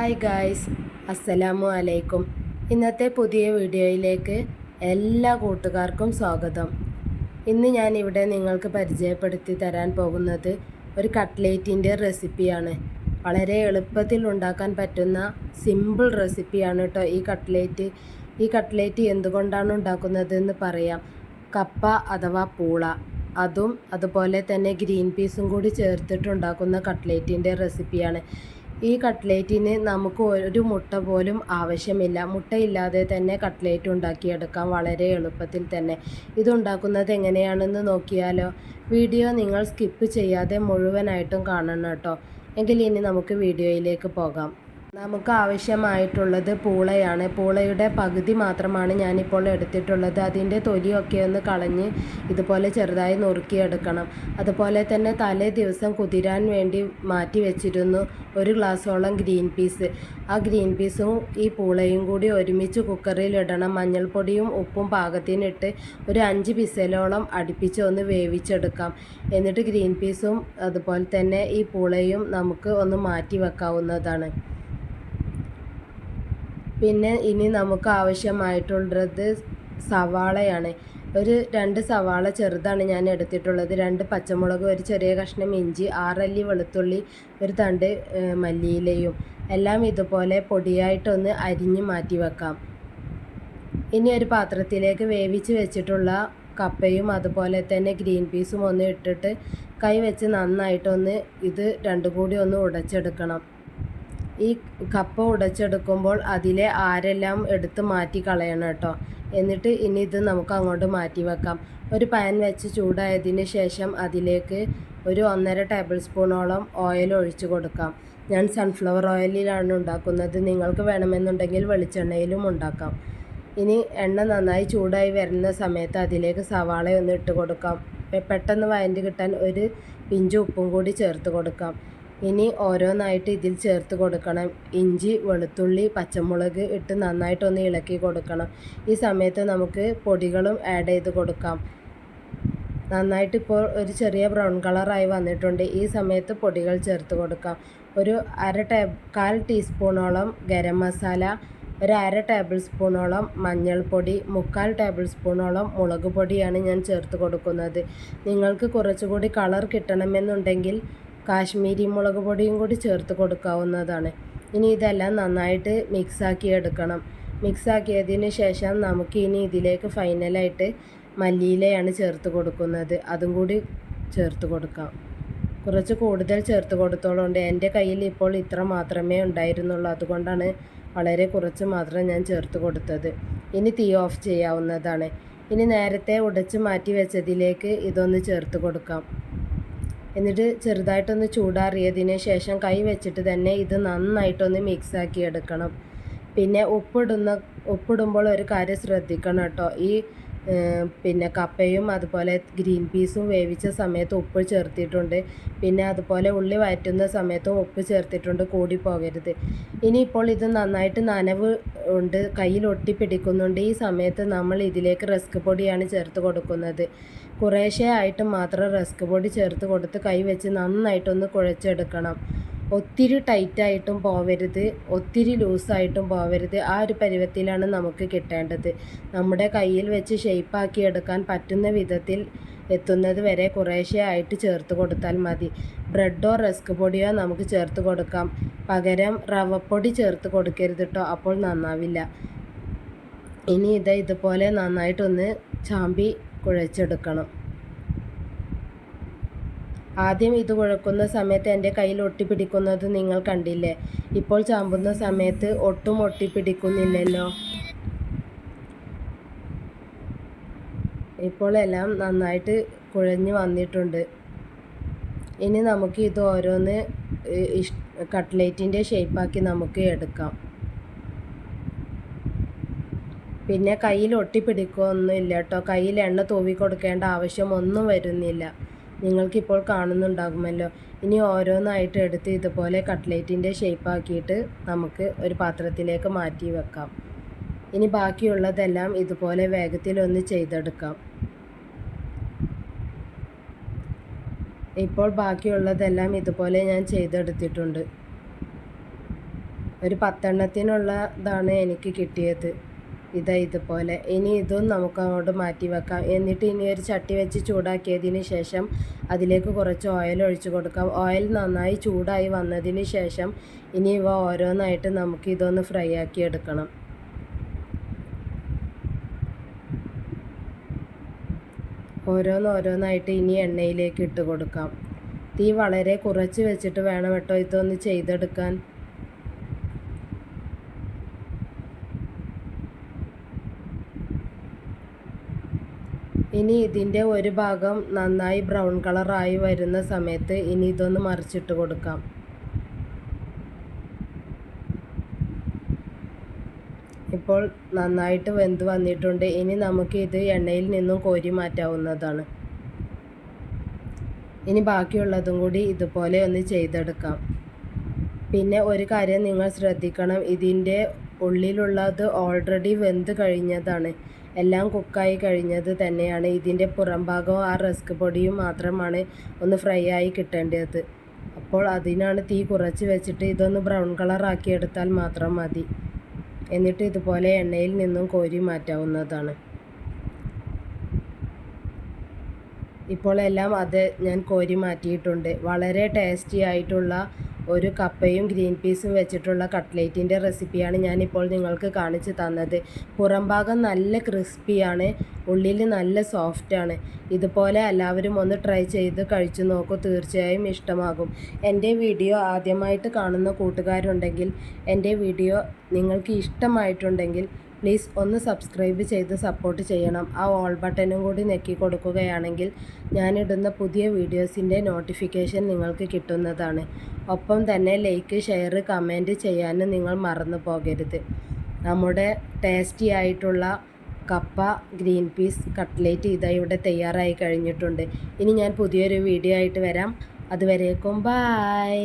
Hi guys അസ്സലാമു അലൈക്കും ഇന്നത്തെ പുതിയ വീഡിയോയിലേക്ക് എല്ലാ കൂട്ടുകാർക്കും സ്വാഗതം. ഇന്ന് ഞാൻ ഇവിടെ നിങ്ങൾക്ക് പരിചയപ്പെടുത്തി തരാൻ പോകുന്നത് ഒരു കട്ട്ലേറ്റിന്റെ റെസിപ്പിയാണ്. വളരെ എളുപ്പത്തിൽ ഉണ്ടാക്കാൻ പറ്റുന്ന സിമ്പിൾ റെസിപ്പിയാണ് കേട്ടോ ഈ കട്ട്ലേറ്റ്. ഈ കട്ട്ലേറ്റ് എന്തുകൊണ്ടാണ് ഉണ്ടാക്കുന്നതെന്ന് പറയാം. കപ്പ അഥവാ പൂള. അതും അതുപോലെ തന്നെ ഗ്രീൻ പീസും കൂടി ചേർത്തിട്ടുണ്ടാക്കുന്ന കട്ട്ലേറ്റിന്റെ റെസിപ്പിയാണ്. ഈ കട്ട്ലേറ്റിന് നമുക്ക് ഒരു മുട്ട പോലും ആവശ്യമില്ല. മുട്ടയില്ലാതെ തന്നെ കട്ട്ലേറ്റ് ഉണ്ടാക്കിയെടുക്കാം വളരെ എളുപ്പത്തിൽ തന്നെ. ഇതുണ്ടാക്കുന്നത് എങ്ങനെയാണെന്ന് നോക്കിയാലോ വീഡിയോ നിങ്ങൾ സ്കിപ്പ് ചെയ്യാതെ മുഴുവനായിട്ടും കാണണം കേട്ടോ. എങ്കിൽ ഇനി നമുക്ക് വീഡിയോയിലേക്ക് പോകാം. നമുക്ക് ആവശ്യമായിട്ടുള്ളത് പൂളയാണ്. പൂളയുടെ പകുതി മാത്രമാണ് ഞാനിപ്പോൾ എടുത്തിട്ടുള്ളത്. അതിന്റെ തൊലിയൊക്കെ ഒന്ന് കളഞ്ഞ് ഇതുപോലെ ചെറുതായി നുറുക്കിയെടുക്കണം. അതുപോലെ തന്നെ തലേ ദിവസം കുതിരാൻ വേണ്ടി മാറ്റി വെച്ചിരുന്നു ഒരു ഗ്ലാസ്സോളം ഗ്രീൻ പീസ്. ആ ഗ്രീൻ പീസും ഈ പൂളയും കൂടി ഒരുമിച്ച് കുക്കറിൽ ഇടണം. മഞ്ഞൾപ്പൊടിയും ഉപ്പും പാകത്തിനിട്ട് ഒരു അഞ്ച് പിസലോളം അടുപ്പിച്ച് ഒന്ന് വേവിച്ചെടുക്കാം. എന്നിട്ട് ഗ്രീൻ പീസും അതുപോലെ തന്നെ ഈ പൂളയും നമുക്ക് ഒന്ന് മാറ്റി വെക്കാവുന്നതാണ്. പിന്നെ ഇനി നമുക്ക് ആവശ്യമായിട്ടുള്ളത് സവാളയാണ്. ഒരു രണ്ട് സവാള ചെറുതാണ് ഞാൻ എടുത്തിട്ടുള്ളത്. രണ്ട് പച്ചമുളക് ഒരു ചെറിയ കഷ്ണം ഇഞ്ചി ആറല്ലി വെളുത്തുള്ളി ഒരു തണ്ട് മല്ലിയിലയും. എല്ലാം ഇതുപോലെ പൊടിയായിട്ടൊന്ന് അരിഞ്ഞ് മാറ്റി വെക്കാം. ഇനി ഒരു പാത്രത്തിലേക്ക് വേവിച്ച് വെച്ചിട്ടുള്ള കപ്പയും അതുപോലെ തന്നെ ഗ്രീൻ പീസും ഒന്ന് ഇട്ടിട്ട് കൈ വെച്ച് നന്നായിട്ടൊന്ന് ഇത് രണ്ടും കൂടി ഒന്ന് ഉടച്ചെടുക്കണം. ഈ കപ്പ ഉടച്ചെടുക്കുമ്പോൾ അതിലെ ആരെല്ലാം എടുത്ത് മാറ്റി കളയണം കേട്ടോ. എന്നിട്ട് ഇനി ഇത് നമുക്ക് അങ്ങോട്ട് മാറ്റി വെക്കാം. ഒരു പാൻ വെച്ച് ചൂടായതിന് ശേഷം അതിലേക്ക് ഒരു ഒന്നര ടേബിൾ സ്പൂണോളം ഓയിൽ ഒഴിച്ചു കൊടുക്കാം. ഞാൻ സൺഫ്ലവർ ഓയിലിലാണ് ഉണ്ടാക്കുന്നത്. നിങ്ങൾക്ക് വേണമെന്നുണ്ടെങ്കിൽ വെളിച്ചെണ്ണയിലും ഉണ്ടാക്കാം. ഇനി എണ്ണ നന്നായി ചൂടായി വരുന്ന സമയത്ത് അതിലേക്ക് സവാള ഒന്ന് ഇട്ട് കൊടുക്കാം. പെട്ടെന്ന് വയന്റ് കിട്ടാൻ ഒരു പിഞ്ച് ഉപ്പും കൂടി ചേർത്ത് കൊടുക്കാം. ഇനി ഓരോന്നായിട്ട് ഇതിൽ ചേർത്ത് കൊടുക്കണം. ഇഞ്ചി വെളുത്തുള്ളി പച്ചമുളക് ഇട്ട് നന്നായിട്ടൊന്ന് ഇളക്കി കൊടുക്കണം. ഈ സമയത്ത് നമുക്ക് പൊടികളും ആഡ് ചെയ്ത് കൊടുക്കാം. നന്നായിട്ട് ഇപ്പോൾ ഒരു ചെറിയ ബ്രൗൺ കളറായി വന്നിട്ടുണ്ട്. ഈ സമയത്ത് പൊടികൾ ചേർത്ത് കൊടുക്കാം. ഒരു അര ടേ കാൽ ടീസ്പൂണോളം ഗരം മസാല ഒരു അര ടേബിൾ സ്പൂണോളം മഞ്ഞൾപ്പൊടി മുക്കാൽ ടേബിൾ സ്പൂണോളം മുളക് പൊടിയാണ് ഞാൻ ചേർത്ത് കൊടുക്കുന്നത്. നിങ്ങൾക്ക് കുറച്ചുകൂടി കളർ കിട്ടണമെന്നുണ്ടെങ്കിൽ കാശ്മീരി മുളക് പൊടിയും കൂടി ചേർത്ത് കൊടുക്കാവുന്നതാണ്. ഇനി ഇതെല്ലാം നന്നായിട്ട് മിക്സാക്കി എടുക്കണം മിക്സാക്കിയതിന് ശേഷം നമുക്ക് ഇനി ഇതിലേക്ക് ഫൈനലായിട്ട് മല്ലിയിലയാണ് ചേർത്ത് കൊടുക്കുന്നത്. അതും കൂടി ചേർത്ത് കൊടുക്കാം. കുറച്ച് കൂടുതൽ ചേർത്ത് കൊടുത്തോളുണ്ട്. എന്റെ കയ്യിൽ ഇപ്പോൾ ഇത്ര മാത്രമേ ഉണ്ടായിരുന്നുള്ളൂ. അതുകൊണ്ടാണ് വളരെ കുറച്ച് മാത്രം ഞാൻ ചേർത്ത് കൊടുത്തത്. ഇനി തീ ഓഫ് ചെയ്യാവുന്നതാണ്. ഇനി നേരത്തെ ഉടച്ച് മാറ്റി വെച്ചതിലേക്ക് ഇതൊന്ന് ചേർത്ത് കൊടുക്കാം. എന്നിട്ട് ചെറുതായിട്ടൊന്ന് ചൂടാറിയതിന് ശേഷം കൈ വെച്ചിട്ട് തന്നെ ഇത് നന്നായിട്ടൊന്ന് മിക്സാക്കി എടുക്കണം പിന്നെ ഉപ്പിടുന്ന ഉപ്പിടുമ്പോൾ ഒരു കാര്യം ശ്രദ്ധിക്കണം കേട്ടോ. ഈ പിന്നെ കപ്പയും അതുപോലെ ഗ്രീൻ പീസും വേവിച്ച സമയത്ത് ഉപ്പ് ചേർത്തിട്ടുണ്ട്. പിന്നെ അതുപോലെ ഉള്ളി വഴറ്റുന്ന സമയത്തും ഉപ്പ് ചേർത്തിട്ടുണ്ട്. കൂടി പോകരുത്. ഇനിയിപ്പോൾ ഇത് നന്നായിട്ട് നനവ് ഉണ്ട് കയ്യിൽ ഒട്ടിപ്പിടിക്കുന്നുണ്ട് ഈ സമയത്ത് നമ്മൾ ഇതിലേക്ക് റസ്ക് പൊടിയാണ് ചേർത്ത് കൊടുക്കുന്നത്. കുറേശ്ശെ ആയിട്ട് മാത്രം റസ്ക് പൊടി ചേർത്ത് കൊടുത്ത് കൈ വെച്ച് നന്നായിട്ടൊന്ന് കുഴച്ചെടുക്കണം. ഒത്തിരി ടൈറ്റായിട്ടും പോവരുത് ഒത്തിരി ലൂസായിട്ടും പോവരുത്. ആ ഒരു പരുവത്തിലാണ് നമുക്ക് കിട്ടേണ്ടത്. നമ്മുടെ കയ്യിൽ വെച്ച് ഷെയ്പ്പാക്കി എടുക്കാൻ പറ്റുന്ന വിധത്തിൽ എത്തുന്നത് വരെ കുറേശ്ശെ ആയിട്ട് ചേർത്ത് കൊടുത്താൽ മതി. ബ്രെഡോ റസ്ക് പൊടിയോ നമുക്ക് ചേർത്ത് കൊടുക്കാം. പകരം റവപ്പൊടി ചേർത്ത് കൊടുക്കരുത് കേട്ടോ അപ്പോൾ നന്നാവില്ല. ഇനി ഇത് ഇതുപോലെ നന്നായിട്ടൊന്ന് ചാമ്പി കുഴച്ചെടുക്കണം. ആദ്യം ഇത് കുഴക്കുന്ന സമയത്ത് എന്റെ കയ്യിൽ ഒട്ടിപ്പിടിക്കുന്നത് നിങ്ങൾ കണ്ടില്ലേ? ഇപ്പോൾ ചാമ്പുന്ന സമയത്ത് ഒട്ടും ഒട്ടിപ്പിടിക്കുന്നില്ലല്ലോ. ഇപ്പോൾ എല്ലാം നന്നായിട്ട് കുഴഞ്ഞു വന്നിട്ടുണ്ട്. ഇനി നമുക്ക് ഇത് ഓരോന്ന് കട്ട്ലേറ്റിന്റെ ഷേപ്പാക്കി നമുക്ക് എടുക്കാം. പിന്നെ കയ്യിൽ ഒട്ടിപ്പിടിക്കുകയൊന്നും ഇല്ല കേട്ടോ. കയ്യിൽ എണ്ണ തൂവി കൊടുക്കേണ്ട ആവശ്യമൊന്നും വരുന്നില്ല. നിങ്ങൾക്കിപ്പോൾ കാണുന്നുണ്ടാകുമല്ലോ. ഇനി ഓരോന്നായിട്ട് എടുത്ത് ഇതുപോലെ കട്ട്ലേറ്റിന്റെ ഷേപ്പാക്കിയിട്ട് നമുക്ക് ഒരു പാത്രത്തിലേക്ക് മാറ്റി വെക്കാം. ഇനി ബാക്കിയുള്ളതെല്ലാം ഇതുപോലെ വേഗത്തിലൊന്ന് ചെയ്തെടുക്കാം. ഇപ്പോൾ ബാക്കിയുള്ളതെല്ലാം ഇതുപോലെ ഞാൻ ചെയ്തെടുത്തിട്ടുണ്ട്. ഒരു പത്തെണ്ണത്തിനുള്ളതാണ് എനിക്ക് കിട്ടിയത്. ഇതാ ഇതുപോലെ. ഇനി ഇതും നമുക്ക് അങ്ങോട്ട് മാറ്റി വെക്കാം. എന്നിട്ട് ഇനി ഒരു ചട്ടി വെച്ച് ചൂടാക്കിയതിന് ശേഷം അതിലേക്ക് കുറച്ച് ഓയിൽ ഒഴിച്ചു കൊടുക്കാം. ഓയിൽ നന്നായി ചൂടായി വന്നതിന് ശേഷം ഇനി ഇവ ഓരോന്നായിട്ട് നമുക്ക് ഇതൊന്ന് ഫ്രൈ ആക്കി എടുക്കണം. ഓരോന്നോരോന്നായിട്ട് ഇനി എണ്ണയിലേക്ക് ഇട്ട് കൊടുക്കാം. തീ വളരെ കുറച്ച് വെച്ചിട്ട് വേണം കേട്ടോ ഇതൊന്ന് ചെയ്തെടുക്കാൻ. ഇനി ഇതിന്റെ ഒരു ഭാഗം നന്നായി ബ്രൗൺ കളറായി വരുന്ന സമയത്ത് ഇനി ഇതൊന്ന് മറിച്ചിട്ട് കൊടുക്കാം. ഇപ്പോൾ നന്നായിട്ട് വെന്ത് വന്നിട്ടുണ്ട്. ഇനി നമുക്ക് ഇത് എണ്ണയിൽ നിന്നും കോരി മാറ്റാവുന്നതാണ്. ഇനി ബാക്കിയുള്ളതും കൂടി ഇതുപോലെ ഒന്ന് ചെയ്തെടുക്കാം. പിന്നെ ഒരു കാര്യം നിങ്ങൾ ശ്രദ്ധിക്കണം. ഇതിന്റെ ഉള്ളിലുള്ളത് ഓൾറെഡി വെന്ത് കഴിഞ്ഞതാണ്. എല്ലാം കുക്കായി കഴിഞ്ഞത് തന്നെയാണ്. ഇതിന്റെ പുറം ഭാഗവും ആ റസ്ക് പൊടിയും മാത്രമാണ് ഒന്ന് ഫ്രൈ ആയി കിട്ടേണ്ടത്. അപ്പോൾ അതിനാണ് തീ കുറച്ച് വെച്ചിട്ട് ഇതൊന്ന് ബ്രൗൺ കളറാക്കി എടുത്താൽ മാത്രം മതി. എന്നിട്ട് ഇതുപോലെ എണ്ണയിൽ നിന്നും കോരി മാറ്റാവുന്നതാണ്. ഇപ്പോൾ എല്ലാം അത് ഞാൻ കോരി മാറ്റിയിട്ടുണ്ട്. വളരെ ടേസ്റ്റി ആയിട്ടുള്ള ഒരു കപ്പയും ഗ്രീൻ പീസും വെച്ചിട്ടുള്ള കട്ട്ലേറ്റിന്റെ റെസിപ്പിയാണ് ഞാനിപ്പോൾ നിങ്ങൾക്ക് കാണിച്ചു തന്നത്. പുറംഭാഗം നല്ല ക്രിസ്പിയാണ് ഉള്ളിൽ നല്ല സോഫ്റ്റാണ്. ഇതുപോലെ എല്ലാവരും ഒന്ന് ട്രൈ ചെയ്ത് കഴിച്ചു നോക്കൂ തീർച്ചയായും ഇഷ്ടമാകും. എന്റെ വീഡിയോ ആദ്യമായിട്ട് കാണുന്ന കൂട്ടുകാരുണ്ടെങ്കിൽ എന്റെ വീഡിയോ നിങ്ങൾക്ക് ഇഷ്ടമായിട്ടുണ്ടെങ്കിൽ പ്ലീസ് ഒന്ന് സബ്സ്ക്രൈബ് ചെയ്ത് സപ്പോർട്ട് ചെയ്യണം. ആ ഓൾ ബട്ടനും കൂടി നെക്കി കൊടുക്കുകയാണെങ്കിൽ ഞാനിടുന്ന പുതിയ വീഡിയോസിന്റെ നോട്ടിഫിക്കേഷൻ നിങ്ങൾക്ക് കിട്ടുന്നതാണ്. ഒപ്പം തന്നെ ലൈക്ക് ഷെയർ കമന്റ് ചെയ്യാനും നിങ്ങൾ മറന്നു പോകരുത്. നമ്മുടെ ടേസ്റ്റി ആയിട്ടുള്ള കപ്പ ഗ്രീൻ പീസ് കട്ട്ലേറ്റ് ഇതാ ഇവിടെ തയ്യാറായി കഴിഞ്ഞിട്ടുണ്ട്. ഇനി ഞാൻ പുതിയൊരു വീഡിയോ ആയിട്ട് വരാം. അതുവരേക്കും ബായ്